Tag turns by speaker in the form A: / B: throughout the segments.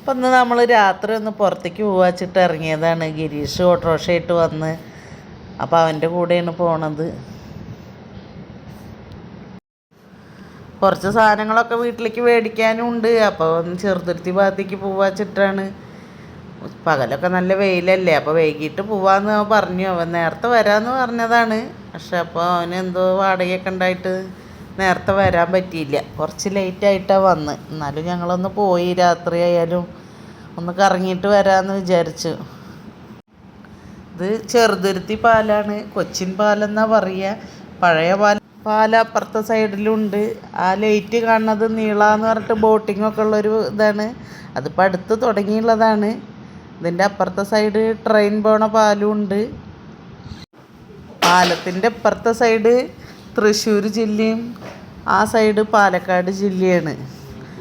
A: അപ്പം ഇന്ന് നമ്മൾ രാത്രി ഒന്ന് പുറത്തേക്ക് പോവാച്ചിട്ട് ഇറങ്ങിയതാണ്. ഗിരീഷ് ഓട്ടോറിക്ഷയായിട്ട് വന്ന്. അപ്പോൾ അവന്റെ കൂടെയാണ് പോണത്. കുറച്ച് സാധനങ്ങളൊക്കെ വീട്ടിലേക്ക് മേടിക്കാനും ഉണ്ട്. അപ്പോൾ ചെറുതുരുത്തി ഭാഗത്തേക്ക് പോവാച്ചിട്ടാണ് പകലൊക്കെ നല്ല വെയിലല്ലേ. അപ്പോൾ വൈകിട്ട് പോവാന്ന് പറഞ്ഞു. അവൻ നേരത്തെ വരാമെന്ന് പറഞ്ഞതാണ്. പക്ഷെ അപ്പോൾ അവനെന്തോ വാടകയൊക്കെ ഉണ്ടായിട്ട് നേരത്തെ വരാൻ പറ്റിയില്ല. കുറച്ച് ലേറ്റായിട്ടാണ് വന്ന്. എന്നാലും ഞങ്ങളൊന്ന് പോയി. രാത്രിയായാലും ഒന്ന് കറങ്ങിയിട്ട് വരാമെന്ന് വിചാരിച്ചു. ഇത് ചെറുതുരുത്തി പാലാണ്. കൊച്ചിൻ പാലെന്നാ പറയുക പഴയ പാൽ പാല അപ്പുറത്തെ സൈഡിലുണ്ട് ആ ലൈറ്റ് കാണുന്നത് നീളാന്ന് പറഞ്ഞിട്ട് ബോട്ടിംഗ് ഒക്കെ ഉള്ളൊരു ഇതാണ്. അതിപ്പോൾ അടുത്ത് തുടങ്ങിയുള്ളതാണ്. ഇതിന്റെ അപ്പുറത്തെ സൈഡ് ട്രെയിൻ പോണ പാലും ഉണ്ട്. പാലത്തിന്റെ അപ്പുറത്തെ സൈഡ് തൃശ്ശൂർ ജില്ലയും ആ സൈഡ് പാലക്കാട് ജില്ലയാണ്.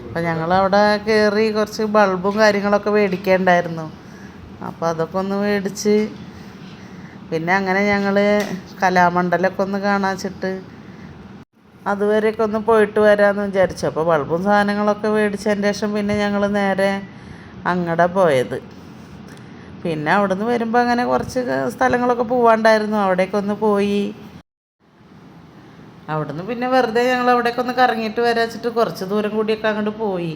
A: അപ്പം ഞങ്ങളവിടെ കയറി കുറച്ച് ബൾബും കാര്യങ്ങളൊക്കെ മേടിക്കേണ്ടായിരുന്നു. അപ്പോൾ അതൊക്കെ ഒന്ന് മേടിച്ച് പിന്നെ അങ്ങനെ ഞങ്ങൾ കലാമണ്ഡലമൊക്കെ ഒന്ന് കാണാച്ചിട്ട് അതുവരെയൊക്കെ ഒന്ന് പോയിട്ട് വരാമെന്ന് വിചാരിച്ചു. അപ്പോൾ ബൾബും സാധനങ്ങളൊക്കെ മേടിച്ചതിന് ശേഷം പിന്നെ ഞങ്ങൾ നേരെ അങ്ങടെ പോയത്. പിന്നെ അവിടെ നിന്ന് വരുമ്പോൾ അങ്ങനെ കുറച്ച് സ്ഥലങ്ങളൊക്കെ പോവാണ്ടായിരുന്നു. അവിടേക്കൊന്ന് പോയി അവിടുന്ന് പിന്നെ വെറുതെ ഞങ്ങൾ അവിടേക്ക് ഒന്ന് കറങ്ങിയിട്ട് വരാച്ചിട്ട് കുറച്ച് ദൂരം കൂടിയൊക്കെ അങ്ങോട്ട് പോയി.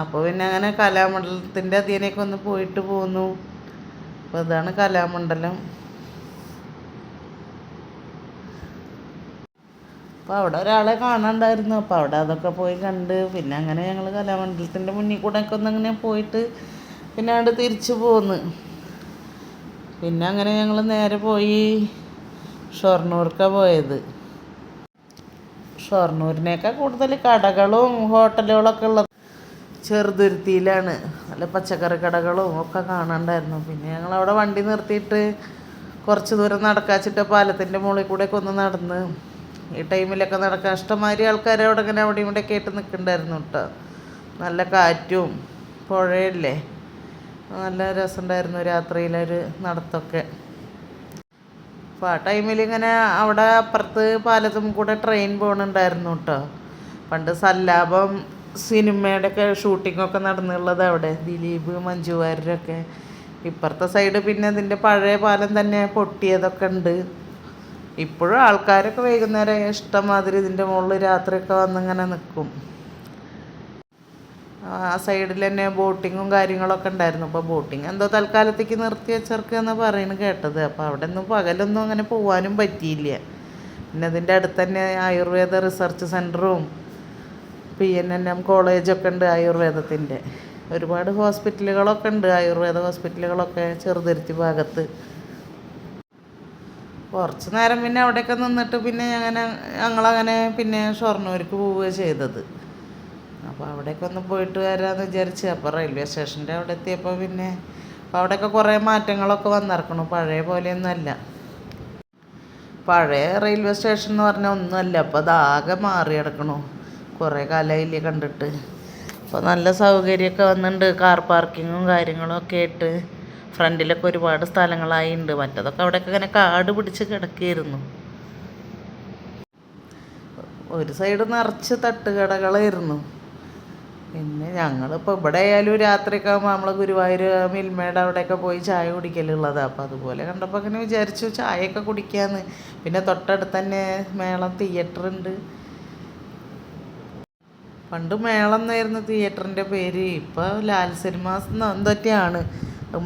A: അപ്പോൾ പിന്നെ അങ്ങനെ കലാമണ്ഡലത്തിന്റെ അധീനേക്ക് ഒന്ന് പോയിട്ട് പോന്നു. അപ്പോൾ ഇതാണ് കലാമണ്ഡലം. അപ്പോൾ അവിടെ ഒരാളെ കാണാണ്ടായിരുന്നു. അപ്പോൾ അവിടെ അതൊക്കെ പോയി കണ്ട് പിന്നെ അങ്ങനെ ഞങ്ങൾ കലാമണ്ഡലത്തിന്റെ മുന്നിൽ കൂടെ ഒക്കെ ഒന്ന് അങ്ങനെ പോയിട്ട് പിന്നെ അവിടെ തിരിച്ചു പോന്ന്. പിന്നെ അങ്ങനെ ഞങ്ങൾ നേരെ പോയി ഷൊർണൂർക്കാണ് പോയത്. ഷൊർണൂരിനേക്കാൾ കൂടുതൽ കടകളും ഹോട്ടലുകളൊക്കെ ഉള്ളത്. ചെറുതുരുത്തിയിലാണ്. നല്ല പച്ചക്കറി കടകളും ഒക്കെ കാണണ്ടായിരുന്നു. പിന്നെ ഞങ്ങൾ അവിടെ വണ്ടി നിർത്തിയിട്ട് കുറച്ച് ദൂരം നടക്കാച്ചിട്ട് പാലത്തിന്റെ മുകളിൽ കൂടെയൊക്കെ ഒന്ന് നടന്ന് ഈ ടൈമിലൊക്കെ നടക്കാൻ ഇഷ്ടംമാതിരി ആൾക്കാർ അവിടെ ഇങ്ങനെ അവിടെ ഇവിടെ കേട്ട് നിൽക്കണ്ടായിരുന്നു കേട്ടോ. നല്ല കാറ്റും പുഴയല്ലേ നല്ല രസമുണ്ടായിരുന്നു രാത്രിയിലൊരു നടത്തൊക്കെ അപ്പോൾ ആ ടൈമിൽ ഇങ്ങനെ അവിടെ അപ്പുറത്ത് പാലത്തും കൂടെ ട്രെയിൻ പോകണുണ്ടായിരുന്നു കേട്ടോ പണ്ട് സല്ലാപം സിനിമയുടെ ഒക്കെ ഷൂട്ടിങ്ങൊക്കെ നടന്നുള്ളത് അവിടെ. ദിലീപ് മഞ്ജു വാര്യരൊക്കെ. ഇപ്പുറത്തെ സൈഡ് പിന്നെ ഇതിന്റെ പഴയ പാലം തന്നെ പൊട്ടിയതൊക്കെ ഉണ്ട്. ഇപ്പോഴും ആൾക്കാരൊക്കെ വൈകുന്നേരം ഇഷ്ടംമാതിരി ഇതിന്റെ മുകളിൽ രാത്രിയൊക്കെ വന്നിങ്ങനെ നിൽക്കും ആ സൈഡിൽ തന്നെ ബോട്ടിങ്ങും കാര്യങ്ങളൊക്കെ ഉണ്ടായിരുന്നു. അപ്പോൾ ബോട്ടിങ് എന്തോ തൽക്കാലത്തേക്ക് നിർത്തി വെച്ചവർക്ക് എന്ന് പറയുന്നത് കേട്ടത്. അപ്പോൾ അവിടെ ഒന്നും പകലൊന്നും അങ്ങനെ പോകാനും പറ്റിയില്ല. പിന്നെ അതിന്റെ അടുത്ത് തന്നെ ആയുർവേദ റിസർച്ച് സെന്ററും പി എൻ എൻ എം കോളേജൊക്കെ ഉണ്ട് ആയുർവേദത്തിന്റെ ഒരുപാട് ഹോസ്പിറ്റലുകളൊക്കെ ഉണ്ട് ആയുർവേദ ഹോസ്പിറ്റലുകളൊക്കെ ചെറുതുരുത്തി ഭാഗത്ത്. കുറച്ച് നേരം പിന്നെ അവിടെയൊക്കെ നിന്നിട്ട് പിന്നെ അങ്ങനെ ഞങ്ങളങ്ങനെ പിന്നെ ഷൊർണൂർക്ക് പോവുക ചെയ്തത്. അപ്പോൾ അവിടേക്ക് ഒന്ന് പോയിട്ട് വരാമെന്ന് വിചാരിച്ച്. അപ്പോൾ റെയിൽവേ സ്റ്റേഷന്റെ അവിടെ എത്തിയപ്പോൾ പിന്നെ അപ്പോൾ അവിടെയൊക്കെ കുറേ മാറ്റങ്ങളൊക്കെ വന്നിറക്കണം പഴയ പോലെയൊന്നുമല്ല. പഴയ റെയിൽവേ സ്റ്റേഷൻ എന്ന് പറഞ്ഞാൽ ഒന്നുമല്ല. അപ്പോൾ അതാകെ മാറി കിടക്കണു. കുറേ കാലമായില്ലേ കണ്ടിട്ട്. അപ്പോൾ നല്ല സൗകര്യമൊക്കെ വന്നിട്ടുണ്ട് കാർ പാർക്കിങ്ങും കാര്യങ്ങളും ഒക്കെ ആയിട്ട് ഫ്രണ്ടിലൊക്കെ ഒരുപാട് സ്ഥലങ്ങളായിട്ടുണ്ട് മറ്റതൊക്കെ അവിടെയൊക്കെ ഇങ്ങനെ കാട് പിടിച്ച് കിടക്കുകയായിരുന്നു ഒരു സൈഡ് നിറച്ച് തട്ടുകടകളായിരുന്നു. പിന്നെ ഞങ്ങളിപ്പോൾ ഇവിടെ ആയാലും രാത്രിയൊക്കെ ആകുമ്പോൾ നമ്മൾ ഗുരുവായൂർ മിൽമയുടെ അവിടെയൊക്കെ പോയി ചായ കുടിക്കലുള്ളത്. അപ്പോൾ അതുപോലെ കണ്ടപ്പോൾ അങ്ങനെ വിചാരിച്ചു ചായയൊക്കെ കുടിക്കാമെന്ന് പിന്നെ തൊട്ടടുത്ത് തന്നെ മേളം തിയേറ്റർ ഉണ്ട് പണ്ട് മേളം എന്നായിരുന്നു തിയേറ്ററിന്റെ പേര്. ഇപ്പോൾ ലാൽ സിനിമാസ് എന്തൊക്കെയാണ്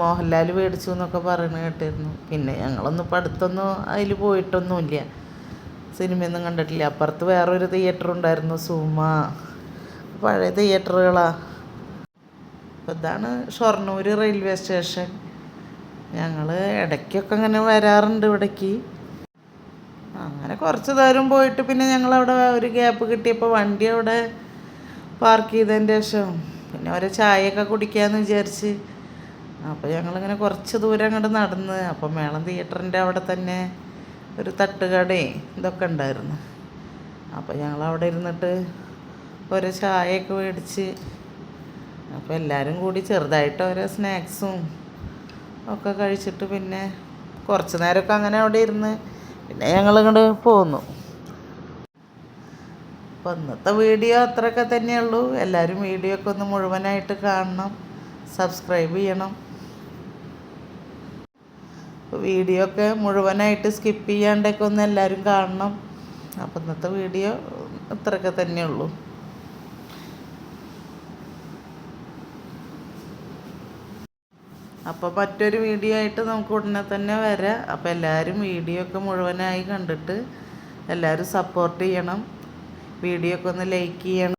A: മോഹൻലാൽ മേടിച്ചു എന്നൊക്കെ പറയുന്നത് കേട്ടിരുന്നു. പിന്നെ ഞങ്ങളൊന്നും ഇപ്പം അടുത്തൊന്നും അതിൽ പോയിട്ടൊന്നുമില്ല. സിനിമയൊന്നും കണ്ടിട്ടില്ല. അപ്പുറത്ത് വേറൊരു തിയേറ്റർ ഉണ്ടായിരുന്നു സുമ. പഴയ തിയേറ്ററുകളാണ് അപ്പോൾ ഇതാണ് ഷൊർണൂർ റെയിൽവേ സ്റ്റേഷൻ ഞങ്ങൾ ഇടയ്ക്കൊക്കെ ഇങ്ങനെ വരാറുണ്ട് ഇവിടേക്ക്. അങ്ങനെ കുറച്ച് ദൂരം പോയിട്ട് പിന്നെ ഞങ്ങൾ അവിടെ ഒരു ഗ്യാപ്പ് കിട്ടിയപ്പോൾ വണ്ടി അവിടെ പാർക്ക് ചെയ്തതിന്റെ ശേഷം പിന്നെ ഓരോ ചായയൊക്കെ കുടിക്കാമെന്ന് വിചാരിച്ച്. അപ്പോൾ ഞങ്ങളിങ്ങനെ കുറച്ച് ദൂരം അങ്ങോട്ട് നടന്ന് അപ്പോൾ മേളം തിയേറ്ററിന്റെ അവിടെ തന്നെ ഒരു തട്ടുകടയും ഇതൊക്കെ ഉണ്ടായിരുന്നു. അപ്പോൾ ഞങ്ങൾ അവിടെ ഇരുന്നിട്ട് ഓരോ ചായയൊക്കെ മേടിച്ച്. അപ്പോൾ എല്ലാവരും കൂടി ചെറുതായിട്ട് ഓരോ സ്നാക്സും ഒക്കെ കഴിച്ചിട്ട് പിന്നെ കുറച്ച് നേരമൊക്കെ അങ്ങനെ അവിടെ ഇരുന്ന് പിന്നെ ഞങ്ങൾ ഇങ്ങോട്ട് പോന്നു. അപ്പോൾ ഇന്നത്തെ വീഡിയോ അത്രയൊക്കെ തന്നെയുള്ളൂ എല്ലാവരും വീഡിയോ ഒക്കെ ഒന്ന് മുഴുവനായിട്ട് കാണണം. സബ്സ്ക്രൈബ് ചെയ്യണം. വീഡിയോ ഒക്കെ മുഴുവനായിട്ട് സ്കിപ്പ് ചെയ്യാണ്ടൊക്കെ ഒന്ന് എല്ലാവരും കാണണം. അപ്പോൾ ഇന്നത്തെ വീഡിയോ ഇത്രയൊക്കെ തന്നെയുള്ളൂ അപ്പോൾ മറ്റൊരു വീഡിയോ ആയിട്ട് നമുക്ക് ഉടനെ തന്നെ വരാം. അപ്പോൾ എല്ലാവരും വീഡിയോ ഒക്കെ മുഴുവനായി കണ്ടിട്ട് എല്ലാവരും സപ്പോർട്ട് ചെയ്യണം. വീഡിയോ ഒക്കെ ഒന്ന് ലൈക്ക് ചെയ്യണം.